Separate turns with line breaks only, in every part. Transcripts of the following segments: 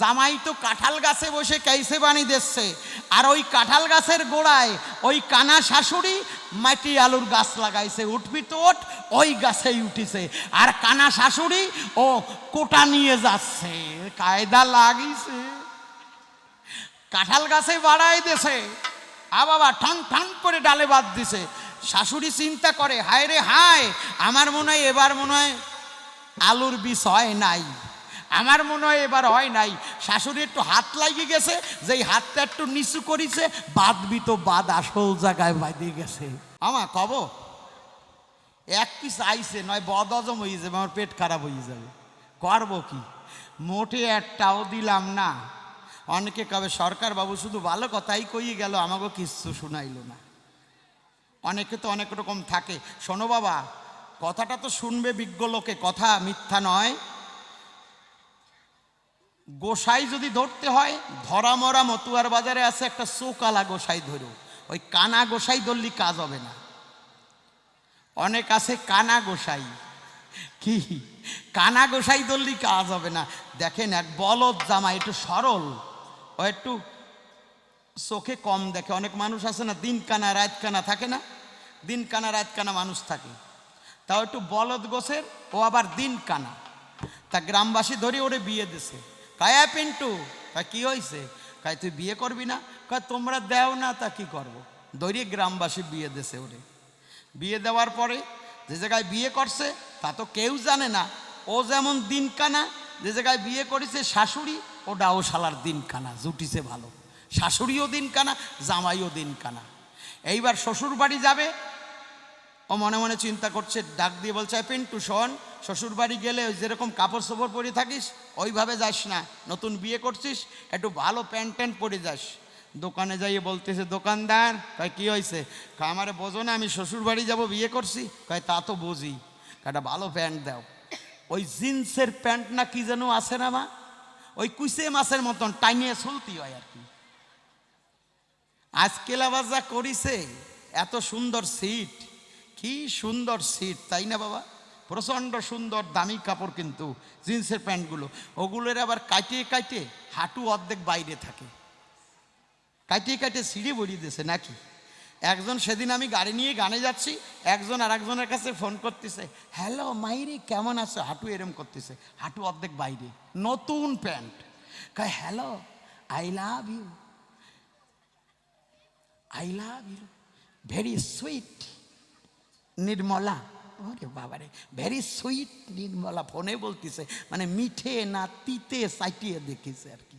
জামাই তো কাঁঠাল গাছে বসে কেসে বানি দিচ্ছে। আর ওই কাঁঠাল গাছের গোড়ায় ওই কানা শাশুড়ি মাটি আলুর গাছ লাগাইছে। উঠবি তো ওঠ, ওই গাছেই উঠিছে। আর কানা শাশুড়ি, ও কোটা নিয়ে যাচ্ছে। কায়দা লাগিছে। কাঁঠাল গাছে বাড়াই দেছে। আ বাবা, ঠন ঠন করে ডালে বাদ দিছে। শাশুড়ি চিন্তা করে, হায় রে, হায়, আমার মনে হয় এবার মনে হয় আলুর বীজ হয় নাই। আমার মনে হয় এবার হয় নাই। শাশুড়ি একটু হাত লাগিয়ে গেছে, যেই হাতটা একটু নিচু করিছে বাদবি তো বাদ আসল জায়গায় বাঁধিয়ে গেছে। আমা কব এক পিস আইছে, নয় বদ বদজম হয়ে যাবে, আমার পেট খারাপ হয়ে যাবে। করব কি? মোটে একটাও দিলাম না। অনেকে কবে সরকার বাবু শুধু ভালো কথাই কইয়ে গেল আমাকে কিচ্ছু শোনাইলো না। অনেকে তো অনেক রকম থাকে। শোনো বাবা, কথাটা তো শুনবে বিজ্ঞ লোকে, কথা মিথ্যা নয়। গোসাই যদি ধরতে হয় ধরা মরা মতুয়ার বাজারে আছে একটা চোকালা গোসাই ধরো ওই কানা গোসাই ধরলি কাজ হবে না। অনেক আছে কানা গোসাই। কি? কানা গোসাই ধরলি কাজ হবে না। দেখেন এক বলদ জামা একটু সরল, ও একটু চোখে কম দেখে। অনেক মানুষ আছে না, দিন কানা, রাত কানা থাকে না? দিন কানা, রাত কানা মানুষ থাকে। তাও একটু বলদ গোছের, ও আবার দিন কানা। তা গ্রামবাসী ধরে ওরে বিয়ে দিছে। কায়া পিন্টু, তা কি হয়েছে কাই তুই বিয়ে করবি না? কয়, তোমরা দেও না, তা কি করব। দৈরিক গ্রামবাসী বিয়ে দিছে ওরে। বিয়ে দেওয়ার পরে যে জায়গায় বিয়ে করছে, তা তো কেউ জানে না। ও যেমন দিন কানা যে জায়গায় বিয়ে করেছে শাশুড়ি, ও ডাওশালার দিন কানা জুটিছে ভালো। শাশুড়িও দিন কানা জামাইও দিন কানা এইবার শ্বশুর বাড়ি যাবে ও মনে মনে চিন্তা করছে, ডাক দিয়ে বলছে, "এই পিন্টু, শোন শ্বশুর বাড়ি গেলে যেরকম কাপড় চোপড় পরে থাকিস, ওইভাবে যাস না। নতুন বিয়ে করছিস, একটু ভালো প্যান্ট ট্যান্ট পরে যাস। দোকানে যাইয়ে বলতেছে, দোকানদার, কয়, কী হয়েছে কয়, আমারে বোঝো না, আমি শ্বশুর বাড়ি যাব, বিয়ে করছি। কয়, তা তো বুঝি। একটা ভালো প্যান্ট দাও। ওই জিন্সের প্যান্ট না কি যেন আছে না মা? ওই কুইসে মাছের মতন টাইনিয়ে চলতি হয় আর কি। আজকেল আবার যা করিছে, এত সুন্দর সিট। কি সুন্দর সিট তাই না বাবা? প্রচণ্ড সুন্দর দামি কাপড় কিন্তু, জিন্সের প্যান্টগুলো। ওগুলোর আবার কাটিয়ে কাটিয়ে হাঁটু অর্ধেক বাইরে থাকে। কাটিয়ে কাটিয়ে সিঁড়ি বড়িয়ে দিয়েছে নাকি? একজন সেদিন আমি গাড়ি নিয়ে গানে যাচ্ছি, একজন আর একজনের কাছে ফোন করতেছে, হ্যালো, মাইরি, কেমন আছো? হাঁটু এরম করতেছে, হাঁটু অর্ধেক বাইরে, নতুন প্যান্ট। কয়, hello I love you I love you very sweet Nirmala. ওরে বাবারে ভেরি সুইট নির্মলা ফোনে বলতেছে মানে মিঠে না তিতে সাইটিয়ে দেখেছে আর কি।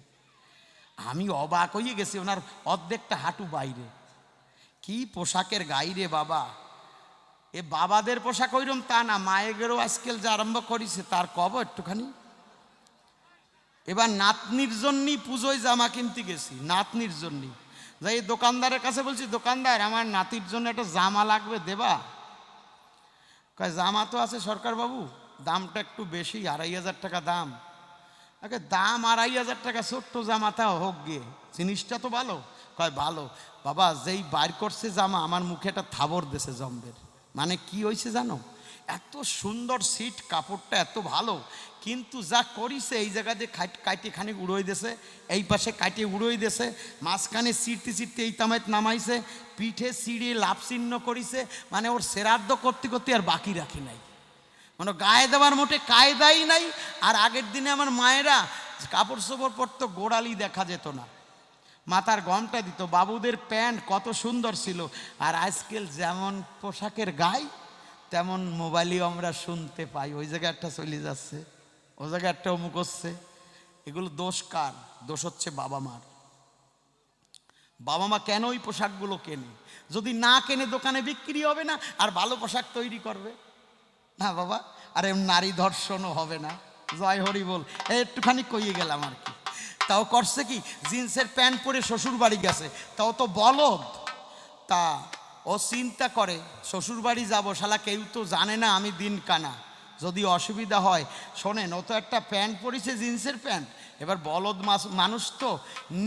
আমি অবাক হয়ে গেছি, ওনার অর্ধেকটা হাঁটু বাইরে। কি পোশাকের গাইরে বাবা। এ বাবাদের পোশাক ওইরম তা না মায়েরও আজকাল যে আরম্ভ করেছে, তার কব একটুখানি। এবার নাতনির জন্যই পুজোয় জামা কিনতে গেছি, নাতনির জন্যই। যাই দোকানদারের কাছে বলছি, দোকানদার, আমার নাতির জন্য একটা জামা লাগবে দেবা? কয়, জামা তো আছে সরকার বাবু দামটা একটু বেশি, আড়াই হাজার টাকা দাম। আগে, দাম আড়াই হাজার টাকা, ছোট্ট জামাটা হোক গিয়ে, জিনিসটা তো ভালো। কয়, ভালো। বাবা, যেই বাইর করছে জামা, আমার মুখে একটা থাবর দেশে জম্বের। মানে কি হয়েছে জানো? এত সুন্দর সিট, কাপড়টা এত ভালো, কিন্তু যা করিছে এই জায়গাতে কাইটে খানিক উড়োই দেছে এই পাশে কাইটে উড়োই দেছে মাঝখানে সিটতে সিটতে এই তামাইত নামাইছে, পিঠে সিঁড়ি লাভ চিহ্ন করিছে মানে ওর সেরাদ্দ করতে করতে আর বাকি রাখি নাই। মানে গায়ে দেওয়ার মোটে কায়দাই নাই, আর আগের দিনে আমার মায়েরা কাপড় চোপড় পরতো, গোড়ালি দেখা যেত না। মাথার গমটা দিত, বাবুদের প্যান্ট কত সুন্দর ছিল, আর আজকাল যেমন পোশাকের গায়ে তেমন মোবাইলেও আমরা শুনতে পাই। ওই জায়গায় একটা চলে যাচ্ছে ওই জায়গায় একটা অমুক হচ্ছে। এগুলো দোষ কার? দোষ হচ্ছে বাবা মার। বাবা মা কেন ওই পোশাকগুলো কেনে? যদি না কেনে, দোকানে বিক্রি হবে না, আর ভালো পোশাক তৈরি করবে? না বাবা, আর নারী ধর্ষণও হবে না। জয় হরি বল। একটুখানি কইয়ে গেলাম আর কি। তাও করছে কি, জিন্সের প্যান্ট পরে শ্বশুর বাড়ি গেছে। তাও তো বলদ। তা ও চিন্তা করে শ্বশুর বাড়ি যাব, শালা কেউ তো জানে না আমি দিন কানা। যদি অসুবিধা হয়, শোনেন, ও তো একটা প্যান্ট পরেছে, জিন্সের প্যান্ট। এবার বলদ মানুষ তো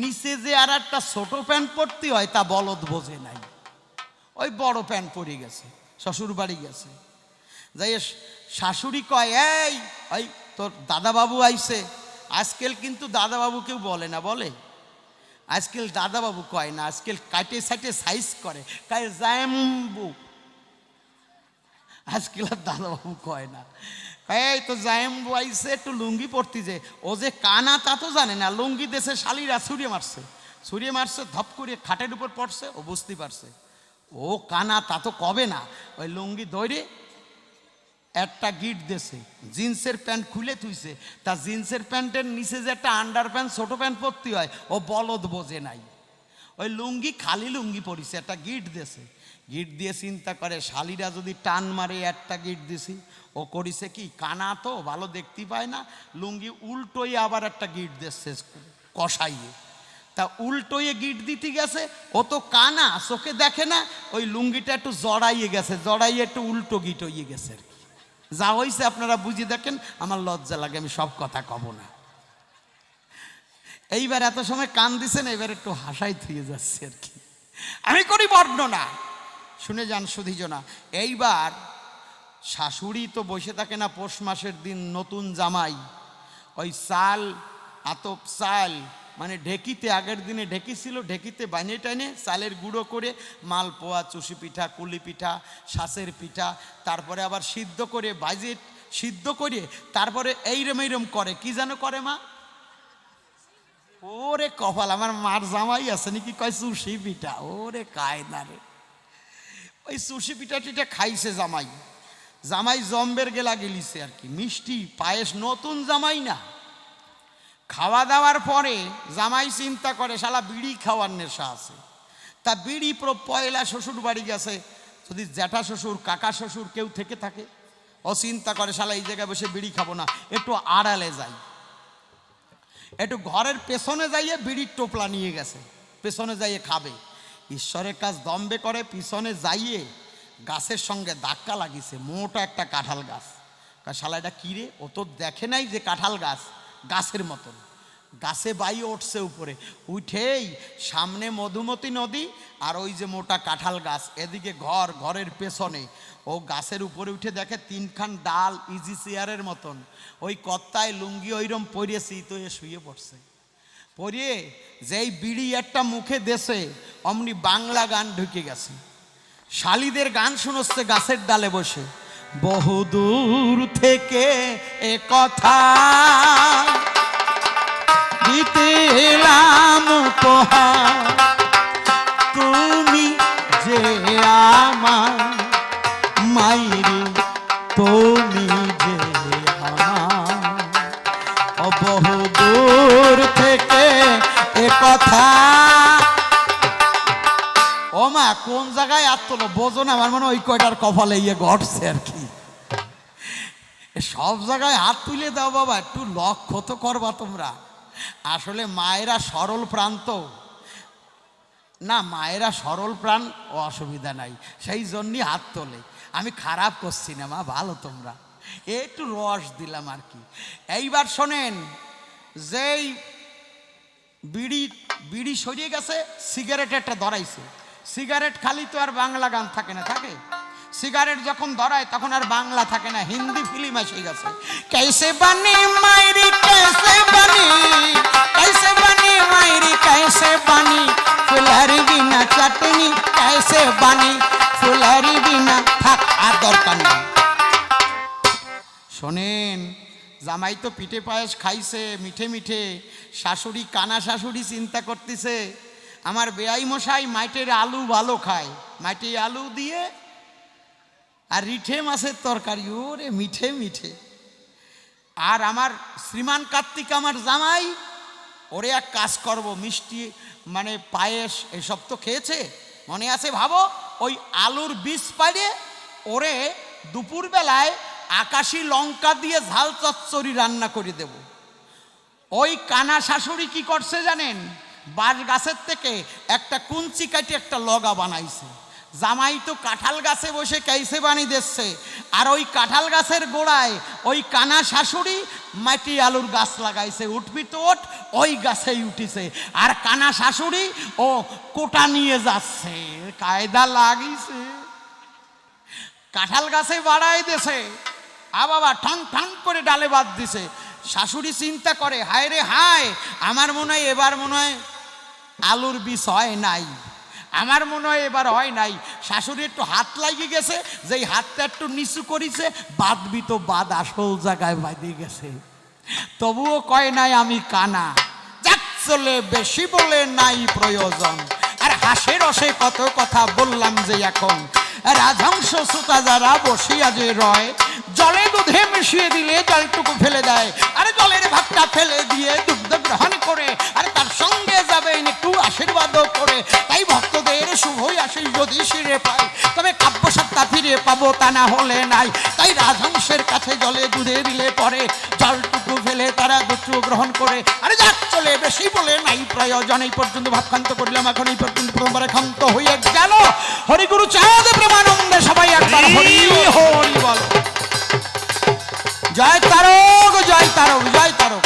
নিচে যে আর একটা ছোটো প্যান্ট পরতে হয়, তা বলদ বোঝে নাই। ওই বড় প্যান্ট পরে গেছে শ্বশুর বাড়ি গেছে। যাই শাশুড়ি কয়, এই ওই তোর দাদাবাবু আইছে। আজকাল কিন্তু দাদাবাবু কেউ বলে না, বলে? আজকাল দাদাবাবু কয় না, আজকাল কাটে সাইটে সাইজ করে। কায় জায়ম্বু আজকাল আর দাদাবাবু কয় না। এই তো জায়ম্বু আইসে একটু লুঙ্গি পরতি যে। ও যে কানা তা তো জানে না, লুঙ্গি দেশে শালিরা ছুড়িয়ে মারছে। ছুড়িয়ে মারছে, ধপ করে খাটের উপর পড়ছে, ও বুঝতে পারছে। ও কানা তা তো কবে না। ওই লুঙ্গি ধরে একটা গিট দেছে, জিন্সের প্যান্ট খুলে তুইছে তা জিন্সের প্যান্টের নিচে যে একটা আন্ডার প্যান্ট, ছোটো প্যান্ট পরতে হয়, ও বলদ বোঝে নাই। ওই লুঙ্গি খালি লুঙ্গি পরিছে, একটা গিট দেছে। গিট দিয়ে চিন্তা করে, শালিরা যদি টান মারে, একটা গিট দিছি। ও করিছে কি, কানা তো, ভালো দেখতে পায় না। লুঙ্গি উল্টোই আবার একটা গিট দিচ্ছে কষাইয়ে। তা উল্টোয়ে গিট দিতে গেছে, ও তো কানা, চোখে দেখে না, ওই লুঙ্গিটা একটু জড়াইয়ে গেছে, জড়াইয়ে একটু উল্টো গিট হইয়ে গেছে আর যা হয়েছে আপনারা বুঝিয়ে দেখেন, আমার লজ্জা লাগে, আমি সব কথা কব না। এইবার এত সময় কান দিছেন এবার একটু হাসাই থুয়ে যাচ্ছে আর কি। আমি করি বর্ণনা। শুনে যান সুধীজনা, এইবার শাশুড়ি তো বসে থাকে না, পৌষ মাসের দিন নতুন জামাই। ওই চাল, আতপ চাল মানে ঢেকিতে, আগের দিনে ঢেকি ছিল, ঢেকিতে বানিয়ে টাইনে চালের গুঁড়ো করে মালপোয়া চুষি পিঠা, কুলি পিঠা, শাঁসের পিঠা, তারপরে আবার সিদ্ধ করে বাজে সিদ্ধ করে তারপরে এইরম এইরম করে। কি যেন করে মা? ওরে কপাল, আমার মার জামাই আছে নাকি? কয় চুষি পিঠা। ওরে কায়দা রে। ওই চুষি পিঠা টিঠা খাইছে জামাই। জামাই জম্বের গেলা গেলিছে আর কি। মিষ্টি, পায়েস নতুন জামাই না। খাওয়া দাওয়ার পরে জামাই চিন্তা করে, শালা বিড়ি খাওয়ার নেশা আছে। তা বিড়ি পুরো পয়লা শ্বশুর বাড়ি গেছে। যদি জ্যাঠা শ্বশুর, কাকা শ্বশুর কেউ থেকে থাকে, ও চিন্তা করে, শালা এই জায়গায় বসে বিড়ি খাব না, একটু আড়ালে যাই। একটু ঘরের পেছনে যাইয়ে বিড়ির টোপলা নিয়ে গেছে। পেছনে যাইয়ে খাবে। ঈশ্বরের কাজ দম্বে করে, পিছনে যাইয়ে গাছের সঙ্গে ধাক্কা লাগিয়েছে। মোটা একটা কাঁঠাল গাছ। শালা এটা কিরে ও তো দেখে নাই যে কাঁঠাল গাছ। গাছের মতন। গাছে বাই উঠছে উপরে। উঠেই সামনে মধুমতি নদী আর ওই যে মোটা কাঁঠাল গাছ, এদিকে ঘর, ঘরের পেছনে। ও গাছের উপরে উঠে দেখে তিনখান ডাল ইজি চেয়ারের মতন। ওই কত্তায় লুঙ্গি ওইরম পরিয়েছি তো এ শুয়ে পড়ছে। পরিয়ে যেই বিড়ি একটা মুখে দেশে, অমনি বাংলা গান ঢুকে গেছে। শালিদের গান শোনাচ্ছে গাছের ডালে বসে। বহুদূর থেকে এ কথা দিতে উপহার। কোন জায়গায় আর তোলো? বোঝো না, আমার মনে ওই কয়টার কপালে ইয়ে ঘটছে আর কি। সব জায়গায় হাত তুলে দাও বাবা, একটু লক্ষ্য তো করবা তোমরা। আসলে মায়েরা সরল প্রান্ত। না, মায়েরা সরল প্রাণ, অসুবিধা নাই। সেই জন্যই হাত তোলে। আমি খারাপ করছি না মা, ভালো তোমরা। একটু রস দিলাম আর কি। এইবার শোনেন, যেই বিড়ি বিড়ি সরিয়ে গেছে সিগারেট একটা ধরাইছে। সিগারেট খালি তো আর বাংলা গান থাকে না, থাকে? সিগারেট যখন ধরায়, তখন আর বাংলা থাকে না, হিন্দি ফিল্ম এসে গেছে। কেসে বানি মাইরি, কেসে বানি কেসে বানি মাইরি, কেসে বানি বিনা চাটনি, কেসে বানি বিনা থাক আর দরকার নেই। শোনেন, জামাই তো পিঠে পায়েস খাইছে, মিঠে মিঠে, শাশুড়ি কানা শাশুড়ি চিন্তা করতেছে আমার বেআই মশাই মাইটের আলু ভালো খায়। মাটি আলু দিয়ে আর রিঠে মাছের তরকারি, ওরে মিঠে মিঠে। আর আমার শ্রীমান কার্তিক আমার জামাই, ওরে এক কাজ করব, মিষ্টি মানে পায়েস এসব তো খেয়েছে? মনে আছে ভাবো? ওই আলুর বীজ পাড়ে ওরে দুপুরবেলায় আকাশি লঙ্কা দিয়ে ঝাল চচ্চড়ি রান্না করে দেব। ওই কানা শাশুড়ি কি করছে জানেন? বাঁশ গাছের থেকে একটা কুঞ্চি কাটি একটা লগা বানাইছে। জামাই তো কাঁঠাল গাছে বসে কাইসে বানি দিচ্ছে। আর ওই কাঁঠাল গাছের গোড়ায় ওই কানা শাশুড়ি মাটি আলুর গাছ লাগাইছে। উঠবি তো ওঠ, ওই গাছেই উঠিছে। আর কানা শাশুড়ি, ও কোটা নিয়ে যাচ্ছে। কায়দা লাগিছে। কাঁঠাল গাছে বাড়াই দিছে। আ বাবা ঠান ঠান করে ডালে বাদ দিছে। শাশুড়ি চিন্তা করে, হায় রে, হায়, আমার মনে হয় এবার মনে হয় আলুর বীজ হয় নাই। আমার মনে হয় এবার হয় নাই। শাশুড়ি একটু হাত লাগিয়ে গেছে, যেই হাতটা একটু নিচু করিছে বাদবি তো বাদ আসল জায়গায় বাঁধে গেছে। তবুও কয় নাই আমি কানা। চলে বেশি বলে নাই প্রয়োজন। আর হাসে রসে কত কথা বললাম যে এখন। রাজহংস সুতা যারা বসিয়া যে রয় জলে দুধে মিশিয়ে দিলে জলটুকু ফেলে দেয়। আরে জলের ভাতটা ফেলে দিয়ে দুগ্ধ গ্রহণ করে, আর তার সঙ্গে যাবেন একটু আশীর্বাদও করে। তাই ভক্তদের শুভই আসে যদি শিরে পায়, তবে কাব্য সত্তা ফিরে পাবো তা না হলে নাই। তাই রাজহংসের কাছে জলে দুধে দিলে পরে জলটুকু ফেলে তারা দুটু গ্রহণ করে। আরে যাক চলে বেশি বলে নাই প্রয়োজন এই পর্যন্ত ভাবকান্ত করলাম এখন এই পর্যন্ত প্রথমবারে ক্ষান্ত হয়ে গেল। হরিগুরু চাঁদ প্রেমানন্দে সবাই একবার হরি হরি বল। জয় তারক জয় তারক জয় তারক।